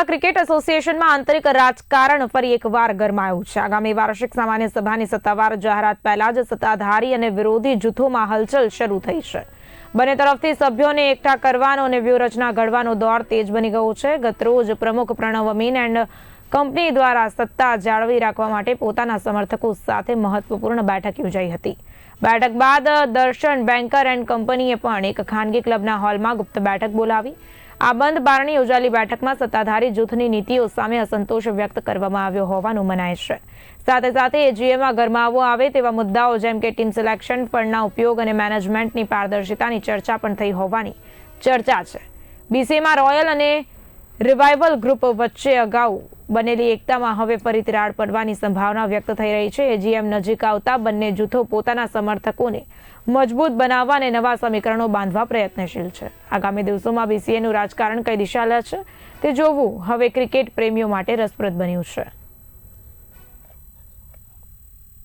Vadodara cricket એસોસિએશનમાં આંતરિક રાજકારણ ફરી એકવાર ગરમાયું છે. આગામી વાર્ષિક સામાન્ય સભાની સત્તાવાર જાહેરાત પહેલા જ સત્તાધારી અને વિરોધી જૂથોમાં હલચલ શરૂ થઈ છે. બંને તરફથી સભ્યોને એકઠા કરવાનો અને વ્યૂહરચના ઘડવાનો દોર તેજ બની ગયો છે. ગતરોજ પ્રમુખ પ્રણવ અમીન એન્ડ કંપની દ્વારા સત્તા જાળવી રાખવા માટે પોતાના સમર્થકો સાથે મહત્વપૂર્ણ બેઠક યોજાઈ હતી. બેઠક બાદ દર્શન બેન્કર એન્ડ કંપનીએ પણ એક ખાનગી ક્લબના હોલમાં ગુપ્ત બેઠક બોલાવી. આ બંધ બારણી યોજાયેલી બેઠકમાં સત્તાધારી જૂથની નીતિઓ સામે અસંતોષ વ્યક્ત કરવામાં આવ્યો હોવાનું મનાય છે. સાથે સાથે એજીએમાં ગરમાવો આવે તેવા મુદ્દાઓ જેમ કે ટીમ સિલેક્શન, ફંડના ઉપયોગ અને મેનેજમેન્ટની પારદર્શિતાની ચર્ચા પણ થઈ હોવાની ચર્ચા છે. બીસીએમાં રોયલ અને રિવાઇવલ ગ્રુપ વચ્ચે અગાઉ બનેલી એકતામાં હવે ફરી તિરાડ પડવાની સંભાવના વ્યક્ત થઈ રહી છે. એજીએમ નજીક આવતા બંને જૂથો પોતાના સમર્થકોને મજબૂત બનાવવા અને નવા સમીકરણો બાંધવા પ્રયત્નશીલ છે. આગામી દિવસોમાં બીસીએનું રાજકારણ કઈ દિશા લે છે તે જોવું હવે ક્રિકેટ પ્રેમીઓ માટે રસપ્રદ બન્યું છે.